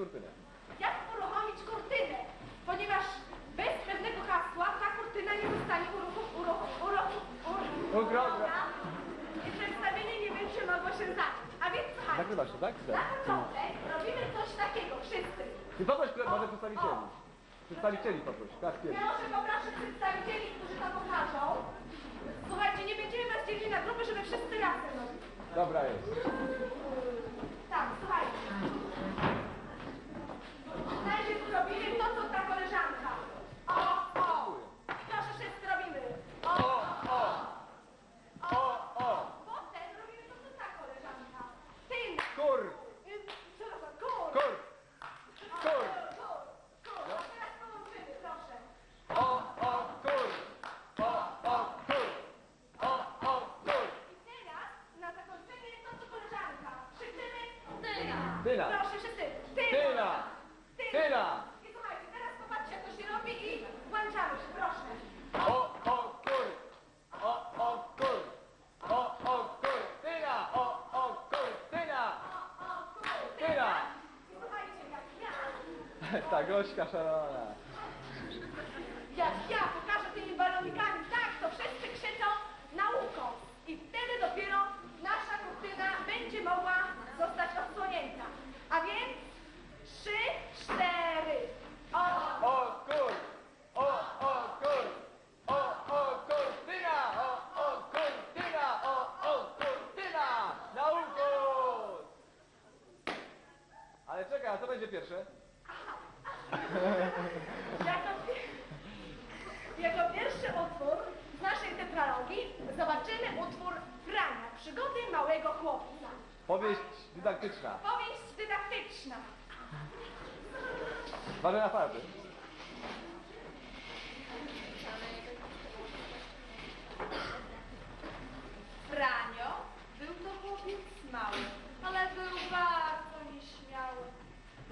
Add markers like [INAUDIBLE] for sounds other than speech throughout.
Jak uruchomić kurtynę? Jak uruchomić kurtynę? Ponieważ bez pewnego hasła ta kurtyna nie zostanie uruchomiona. Uruchom, uruchom, uruchom, Uruchomiona. I przedstawienie nie będzie mogło się zacząć. A więc słuchajcie. Nagrywasz to, tak? Na początek robimy coś takiego, wszyscy. I poproś może przedstawicieli. Przedstawicieli poproś, tak pierwszy. Proszę poproszę przedstawicieli, którzy to pokażą. Słuchajcie, nie będziemy was dzielili na grupy, żeby wszyscy razem robili. Dobra jest. Tak, słuchajcie. Najpierw robimy to, co ta koleżanka. O, o. Proszę, wszyscy robimy. O, O, o, o, o. Potem robimy to, co ta koleżanka. Tyna. Kur, Y, Przepraszam, kur. kur, kur. Kur, kur. A teraz połączymy, proszę. O, o, kur. O, o, kur. O, o, kur. I teraz na zakończenie to, co koleżanka. Krzyczymy tyna. Tyna. Proszę, wszyscy. Tyna. Tyna. I słuchajcie, teraz popatrzcie, jak to się robi i włączamy się, proszę. O, o, kur. O, o, kur. O, o, kur. Tyna. O, o, kur. Tyna. O, o, kur. Tyna. I słuchajcie, jak ja, Ta gośka szalona. jak ja pokażę tymi balonikami tak, to wszyscy krzyczą nauką. I wtedy dopiero nasza kurtyna będzie mogła zostać odsłonięta. A więc trzy, cztery. O, O, kur. O, o, kur. O, o, kur. Tyna. O, o, kur. Tyna. O, o, kur. Tyna. Nauką. Ale czekaj, a co będzie pierwsze? jako, pi- jako pierwszy utwór z naszej tetralogii zobaczymy utwór Frania, przygody małego chłopca. Powieść dydaktyczna. Powieść dydaktyczna. Marzena Farby. Franio był to chłopiec mały, ale był bardzo nieśmiały.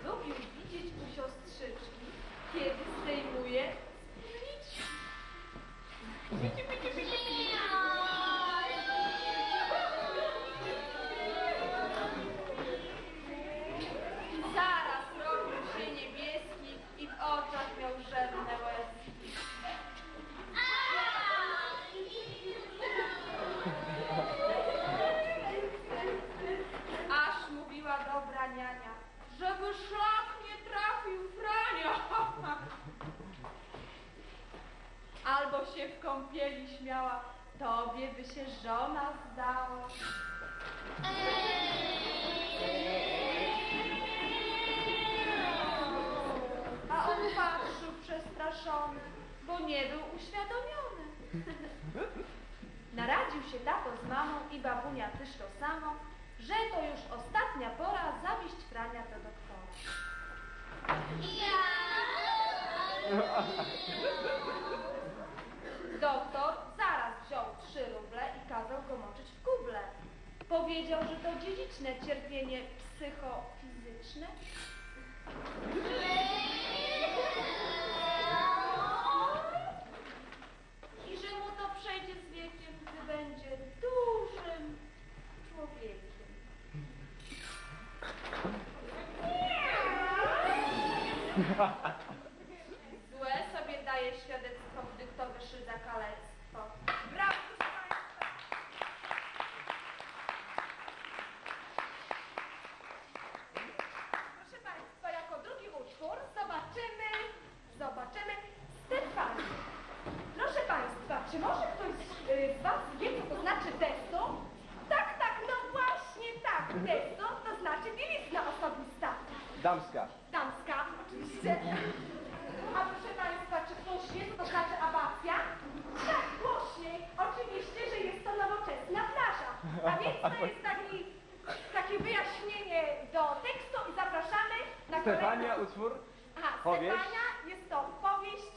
Lubił widzieć u siostrzyczki, kiedy zdejmuje spódniczkę. Zaraz robił się niebieski i w oczach miał żadne łezki. Aż mówiła dobra niania, żeby szlak nie trafił Frania. Albo się w kąpieli śmiała, tobie by się żona zdała. A on patrzył przestraszony, bo nie był uświadomiony. [LAUGHS] Naradził się tato z mamą i babunia też to samo, że to już ostatnia pora zawieść Frania do doktora. [LAUGHS] [LAUGHS] Doktor zaraz wziął trzy ruble i kazał go moczyć w kuble. Powiedział, że to dziedziczne cierpienie psychofizyczne. I że mu to przejdzie z wiekiem, gdy będzie dużym człowiekiem. Złe sobie daje świadectwo, gdy kto wyszydza kalectwo. Brawo, proszę Państwa! Proszę Państwa, jako drugi utwór zobaczymy, zobaczymy Stefanię. Proszę Państwa, czy może ktoś y, z Was wie, co to znaczy testo? Tak, tak, no właśnie tak. Testo to znaczy bielizna osobista. Damska. Damska, oczywiście. A proszę Państwa, czy ktoś wie, co to znaczy abacja? Tak, głośniej. Oczywiście, że jest to nowoczesna plaża. A więc to jest taki, takie wyjaśnienie do tekstu i zapraszamy na Stefania, kolejny... utwór? Aha, powieść? Stefania jest to powieść...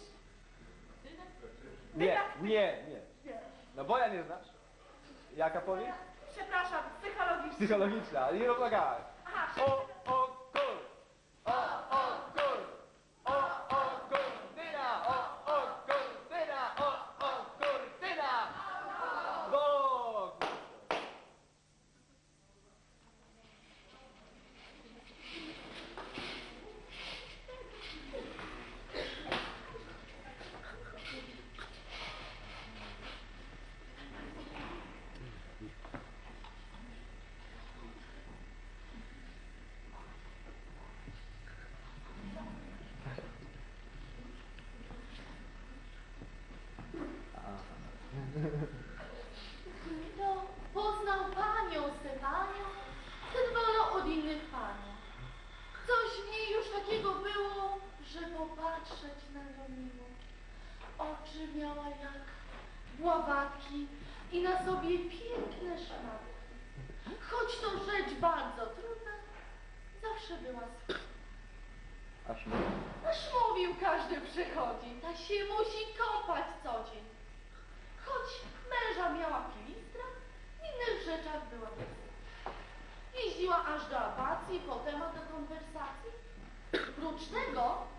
Nie, nie, nie. Nie. No bo ja nie znasz. Jaka powieść? Przepraszam, psychologiczna. Psychologiczna, nie rozmawiałeś. Aha, O, popatrzeć na Romimo. Oczy miała jak bławatki i na sobie piękne szmatki. Choć to rzecz bardzo trudna, zawsze była. Aż mówił. Aż mówił, każdy przychodzi, ta się musi kopać co dzień. Choć męża miała pilistra, w innych rzeczach była bezpieczna. Jeździła aż do abacji, potem do konwersacji. Prócz tego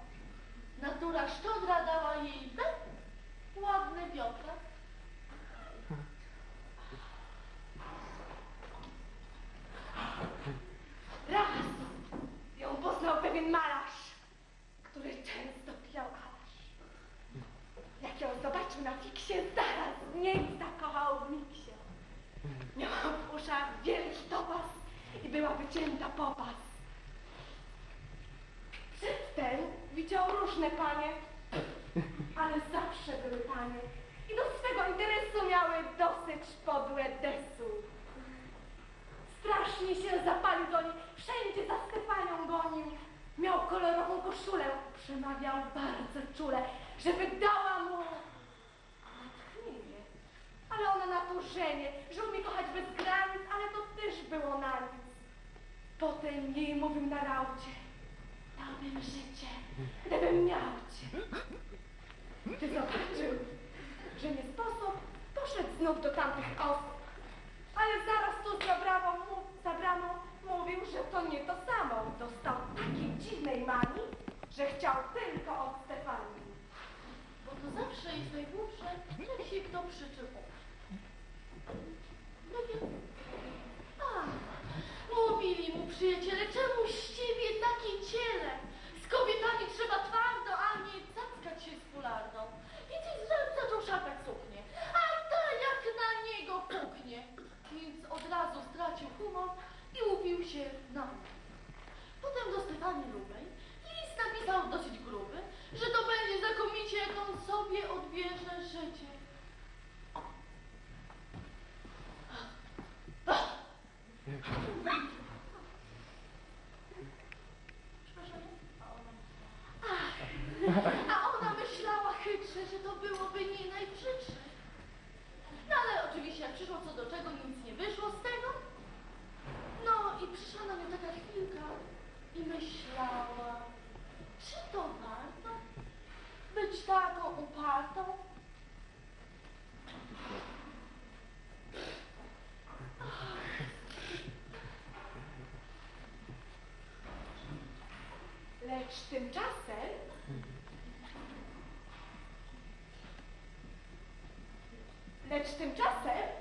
Natura szczodra dała jej we ładny wiotrak. zaburzenie, że umie kochać bez granic, ale to też było na nic. Potem jej mówił na raucie, dałbym życie, gdybym miał cię. Gdy zobaczył, że nie sposób, poszedł znów do tamtych osób. Ale zaraz tu zabrano mu, zabrano, mówił, że to nie to samo. Dostał takiej dziwnej mani, że chciał tylko od Stefanii. Bo to zawsze jest najgłupsze, jak się kto przyczy Przyjaciele, czemu z ciebie Tymczasem Lecz tymczasem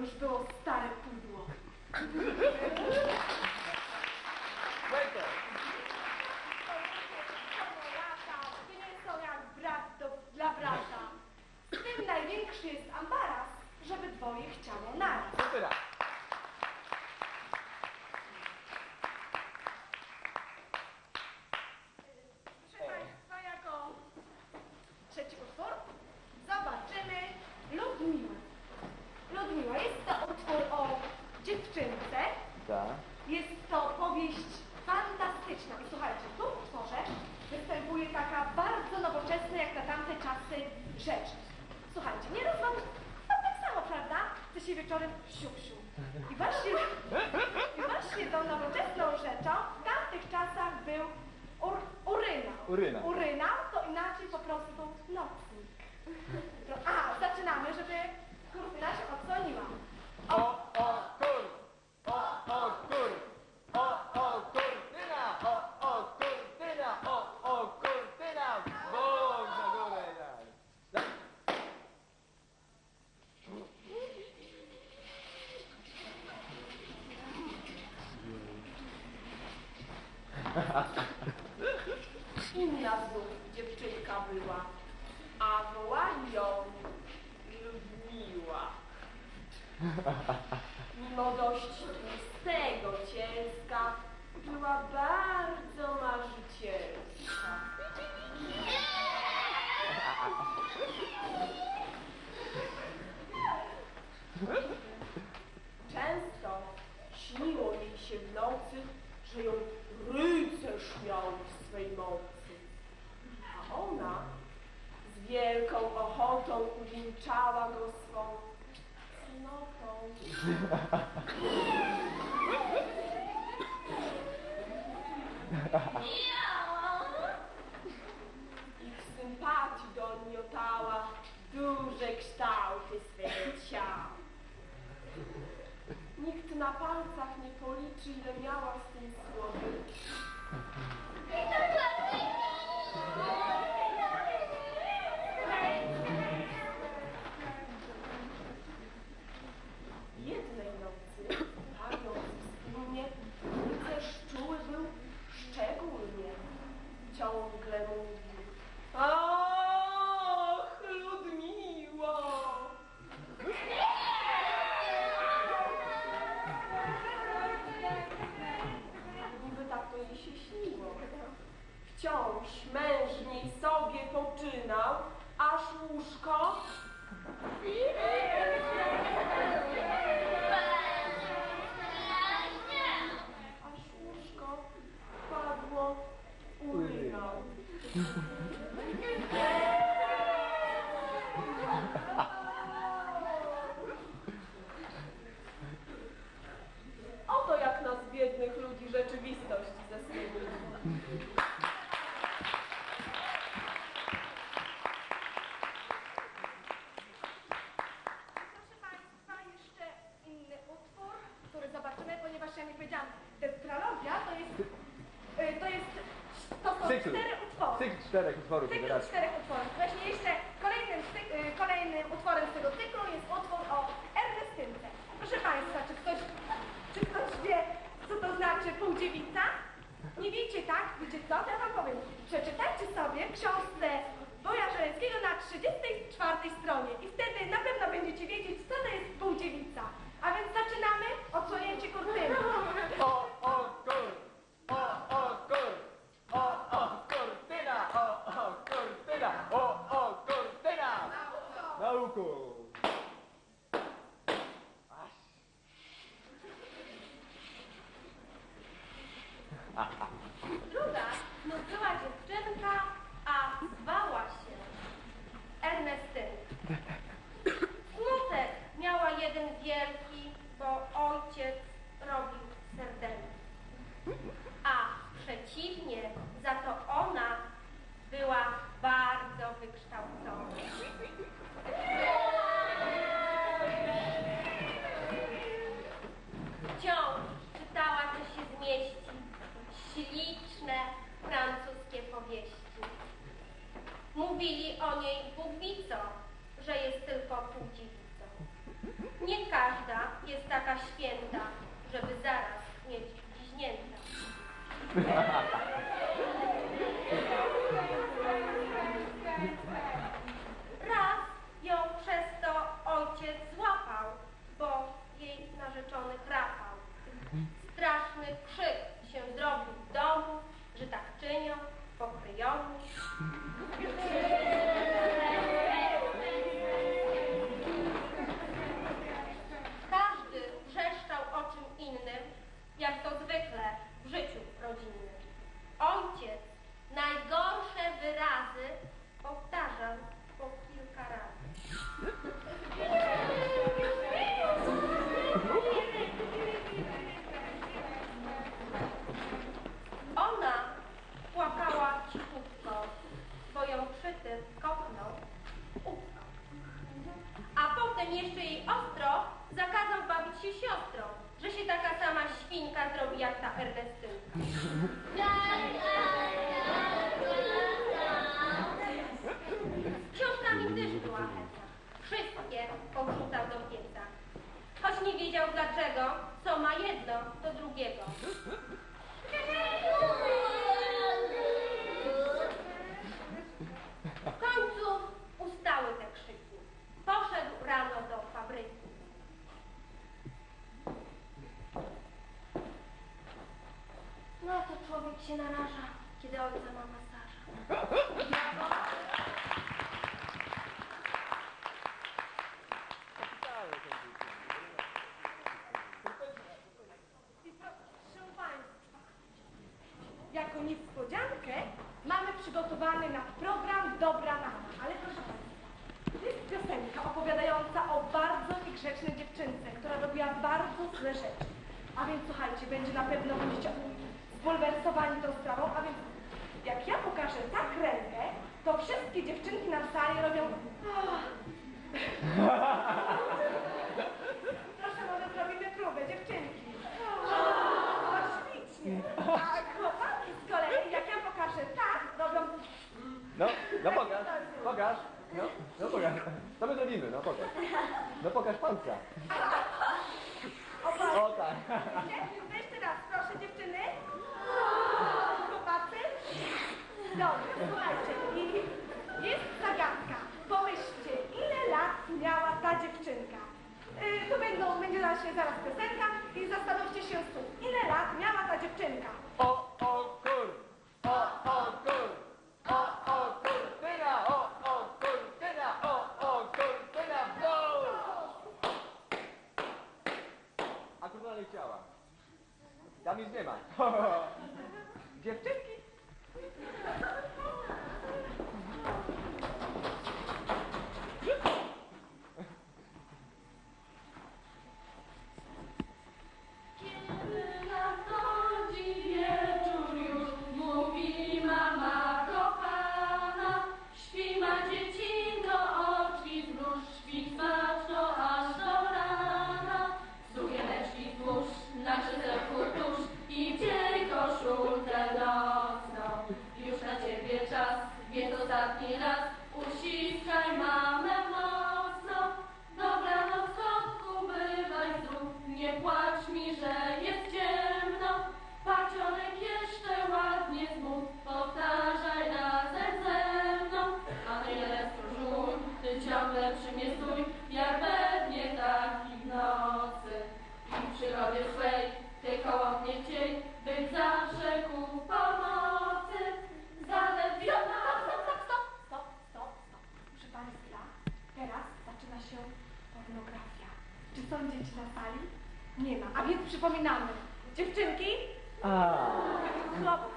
już było stare pudło. Śniło jej się w nocy, że ją rycerz miał w swej mocy. A ona z wielką ochotą uwieńczała go swą cnotą. Ich sympatii doniotała duże kształty swego ciała na palcach nie policzy, ile miała z 嗯。czterech utworów Cykl czterech utworów. Właśnie jeszcze kolejnym, e, kolejnym utworem z tego cyklu jest utwór o erwestynce. Proszę Państwa, czy ktoś, czy ktoś wie, co to znaczy półdziewica? Nie wiecie, tak? Wiecie co? To ja Wam powiem. Przeczytajcie sobie książkę Boja Żeleńskiego na 34 stronie i back, back. się naraża, kiedy ojca mama wszystkie dziewczynki na sali robią... [LAUGHS] Proszę, może zrobimy próbę, dziewczynki. To ślicznie. A chłopaki z kolei, jak ja pokażę tak, robią... No, no pokaż, tak, tak. pokaż. No, no pokaż. Co my zrobimy? No pokaż. No pokaż palca. O tak. Nie ma, a więc przypominamy. Dziewczynki? A. Chłopcy.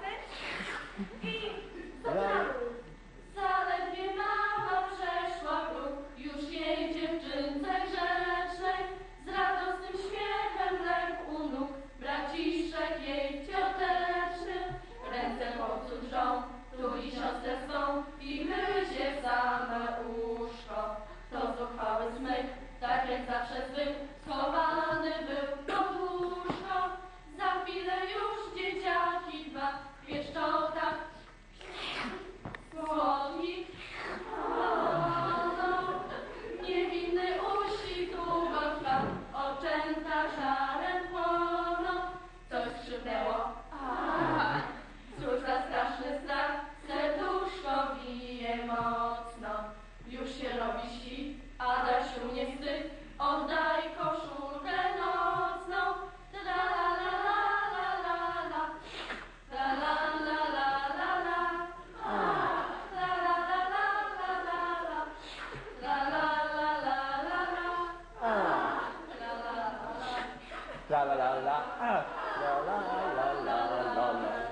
လာလာလာလာလာလာလာလာ